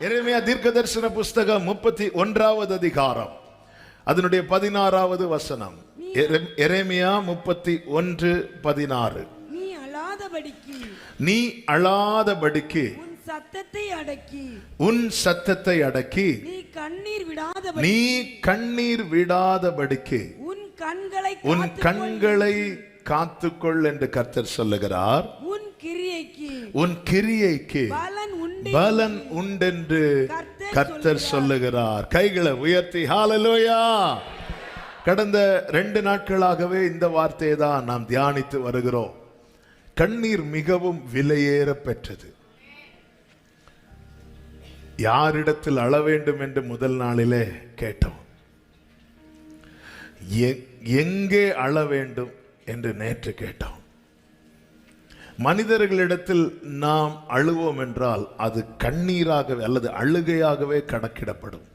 எரேமியா தீர்க்க தரிசன புஸ்தகம் முப்பத்தி ஒன்றாவது அதிகாரம். அதனுடைய பதினாறாவது வசனம். எரே- எரேமியா முப்பத்தி ஒன்று பதினாறு. நீ அழாதபடிக்கு. நீ அழாதபடிக்கு. உன் சத்தத்தை அடக்கி. உன் சத்தத்தை அடக்கி. நீ கண்ணீர் விடாதபடி நீ கண்ணீர் விடாதபடிக்கு. உன் கண்களை உன். கண்களை காத்துக்கொள் என்று கர்த்தர் சொல்லுகிறார். உன் கிரியைக்கு. உன் கிரியைக்கு. உண்டு பலன் உண்டென்று கர்த்தர் சொல்லுகிறார். கைகளை உயர்த்தி ஹalleluya கடந்த ரெண்டு நாட்களாகவே இந்த வார்த்தையை தான் நாம் தியானித்து வருகிறோம். கண்ணீர் மிகவும் விலையேற பெற்றது. யாரிடத்தில் அழ வேண்டும் என்று முதல் நாளிலே கேட்டோம் எங்கே அழ வேண்டும்? என்று நேற்று கேட்டோம் மனிதர்களிடத்தில் நாம் அழுவோம் என்றால் அது கண்ணீராகவே அல்லது அழுகையாகவே கணக்கிடப்படும்.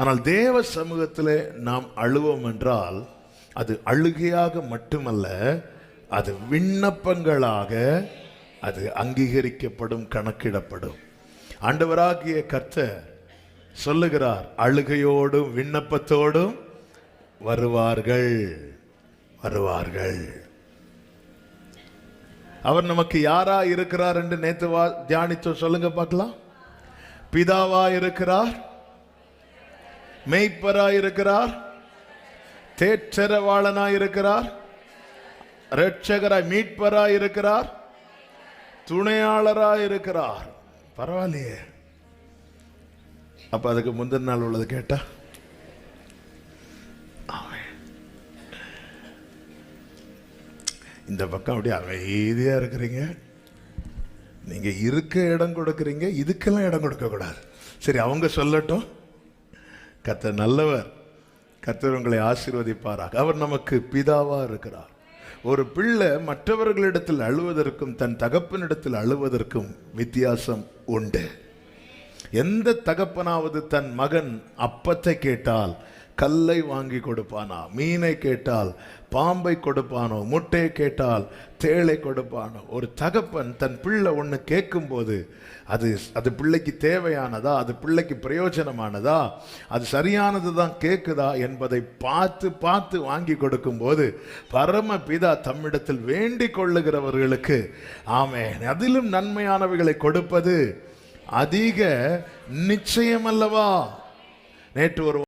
ஆனால் தேவ சமூகத்திலே நாம் அழுவோம் என்றால் அது அழுகையாக மட்டுமல்ல அது விண்ணப்பங்களாக அது அங்கீகரிக்கப்படும் கணக்கிடப்படும். ஆண்டவராகிய கர்த்தர் சொல்லுகிறார் அழுகையோடும் விண்ணப்பத்தோடும் வருவார்கள் வருவார்கள். அவர் நமக்கு யாரா இருக்கிறார் என்று நேத்து வா தியானித்தோம் சொல்லுங்க பார்க்கலாம். பிதாவா இருக்கிறார்? மெய்ப்பரா இருக்கிறார்? தேற்றரவாளனா இருக்கிறார்? ரட்சகராய் மீட்பரா இருக்கிறார்? துணையாளரா இருக்கிறார். பரவாயில்லையே. அப்ப அதுக்கு முந்தின நாள் உள்ளது கேட்டா? இந்த பக்கம் அப்படியே அமைதியாக இருக்கிறீங்க. நீங்கள் இருக்க இடம் கொடுக்குறீங்க இதுக்கெல்லாம் இடம் கொடுக்கக்கூடாது சரி அவங்க சொல்லட்டும். கத்த நல்லவர். கத்தர் உங்களை ஆசீர்வதிப்பாராக. அவர் நமக்கு பிதாவாக இருக்கிறார். ஒரு பிள்ளை மற்றவர்களிடத்தில் அழுவதற்கும் தன் தகப்பனிடத்தில் அழுவதற்கும் வித்தியாசம் உண்டு. எந்த தகப்பனாவது தன் மகன் அப்பத்தை கேட்டால் கல்லை வாங்கி கொடுப்பானா? மீனை கேட்டால் பாம்பை கொடுப்பானோ? முட்டையை கேட்டால் தேளை கொடுப்பானோ? ஒரு தகப்பன் தன் பிள்ளை ஒன்று கேட்கும்போது அது அது பிள்ளைக்கு தேவையானதா? அது பிள்ளைக்கு பிரயோஜனமானதா? அது சரியானது தான் கேட்குதா என்பதை பார்த்து பார்த்து வாங்கி கொடுக்கும்போது பரமபிதா தம்மிடத்தில் வேண்டி கொள்ளுகிறவர்களுக்கு ஆமே அதிலும் நன்மையானவைகளை கொடுப்பது அதிக நிச்சயம் அல்லவா நேற்று ஒரு